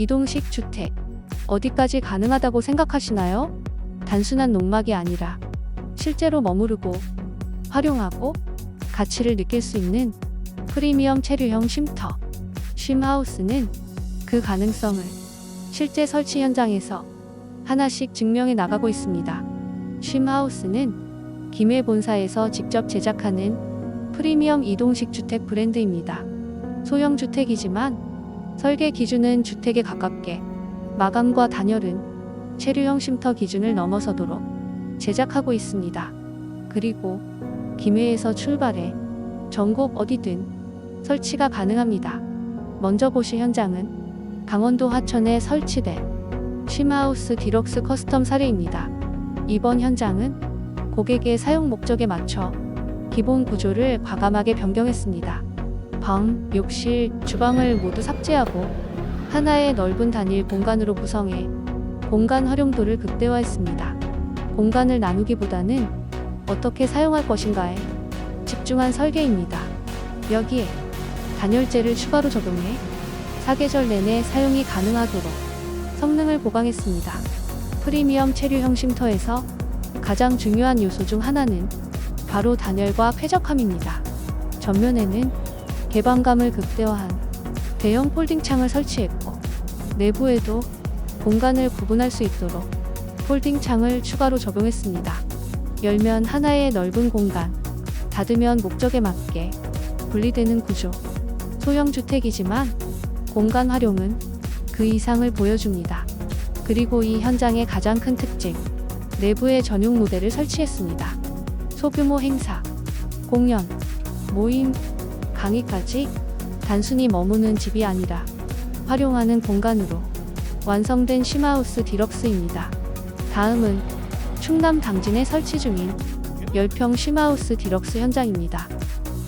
이동식 주택. 어디까지 가능하다고 생각하시나요? 단순한 농막이 아니라 실제로 머무르고 활용하고 가치를 느낄 수 있는 프리미엄 체류형 쉼터. 쉼하우스는 그 가능성을 실제 설치 현장에서 하나씩 증명해 나가고 있습니다. 쉼하우스는 김해 본사에서 직접 제작하는 프리미엄 이동식 주택 브랜드입니다. 소형 주택이지만 설계 기준은 주택에 가깝게 마감과 단열은 체류형 쉼터 기준을 넘어서도록 제작하고 있습니다. 그리고 김해에서 출발해 전국 어디든 설치가 가능합니다. 먼저 보실 현장은 강원도 하천에 설치된 쉼하우스 디럭스 커스텀 사례입니다. 이번 현장은 고객의 사용 목적에 맞춰 기본 구조를 과감하게 변경했습니다. 방, 욕실, 주방을 모두 삭제하고 하나의 넓은 단일 공간으로 구성해 공간 활용도를 극대화했습니다. 공간을 나누기보다는 어떻게 사용할 것인가에 집중한 설계입니다. 여기에 단열재를 추가로 적용해 사계절 내내 사용이 가능하도록 성능을 보강했습니다. 프리미엄 체류형 쉼터에서 가장 중요한 요소 중 하나는 바로 단열과 쾌적함입니다. 전면에는 개방감을 극대화한 대형 폴딩 창을 설치했고 내부에도 공간을 구분할 수 있도록 폴딩 창을 추가로 적용했습니다. 열면 하나의 넓은 공간, 닫으면 목적에 맞게 분리되는 구조. 소형 주택이지만 공간 활용은 그 이상을 보여줍니다. 그리고 이 현장의 가장 큰 특징, 내부에 전용 무대를 설치했습니다. 소규모 행사, 공연, 모임, 강의까지 단순히 머무는 집이 아니라 활용하는 공간으로 완성된 쉼하우스 디럭스입니다. 다음은 충남 당진에 설치 중인 10평 쉼하우스 디럭스 현장입니다.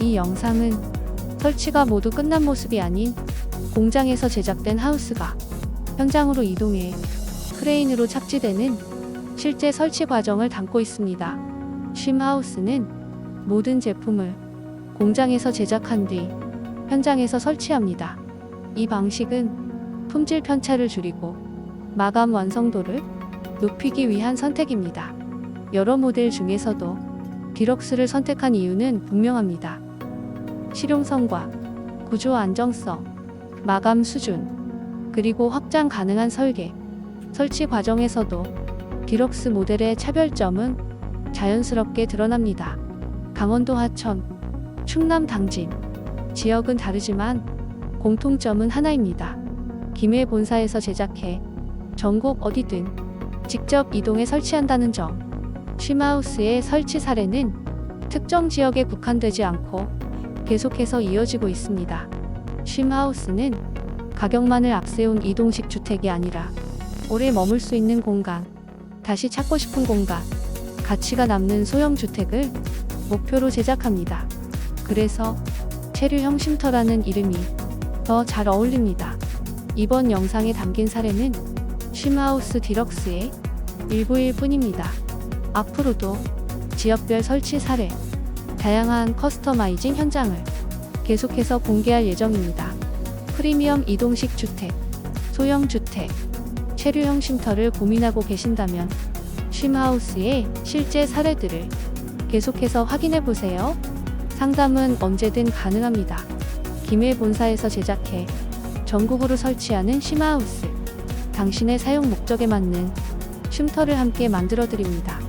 이 영상은 설치가 모두 끝난 모습이 아닌 공장에서 제작된 하우스가 현장으로 이동해 크레인으로 착지되는 실제 설치 과정을 담고 있습니다. 쉼하우스는 모든 제품을 공장에서 제작한 뒤 현장에서 설치합니다. 이 방식은 품질 편차를 줄이고 마감 완성도를 높이기 위한 선택입니다. 여러 모델 중에서도 디럭스를 선택한 이유는 분명합니다. 실용성과 구조 안정성, 마감 수준, 그리고 확장 가능한 설계, 설치 과정에서도 디럭스 모델의 차별점은 자연스럽게 드러납니다. 강원도 하천, 충남 당진, 지역은 다르지만 공통점은 하나입니다. 김해 본사에서 제작해 전국 어디든 직접 이동해 설치한다는 점. 쉼하우스의 설치 사례는 특정 지역에 국한되지 않고 계속해서 이어지고 있습니다. 쉼하우스는 가격만을 앞세운 이동식 주택이 아니라 오래 머물 수 있는 공간, 다시 찾고 싶은 공간, 가치가 남는 소형 주택을 목표로 제작합니다. 그래서 체류 형 쉼터라는 이름이 더 잘 어울립니다. 이번 영상에 담긴 사례는 쉼하우스 디럭스의 일부일 뿐입니다. 앞으로도 지역별 설치 사례, 다양한 커스터마이징 현장을 계속해서 공개할 예정입니다. 프리미엄 이동식 주택, 소형 주택, 체류형 쉼터를 고민하고 계신다면 쉼하우스의 실제 사례들을 계속해서 확인해 보세요. 상담은 언제든 가능합니다. 김해 본사에서 제작해 전국으로 설치하는 쉼하우스. 당신의 사용 목적에 맞는 쉼터를 함께 만들어 드립니다.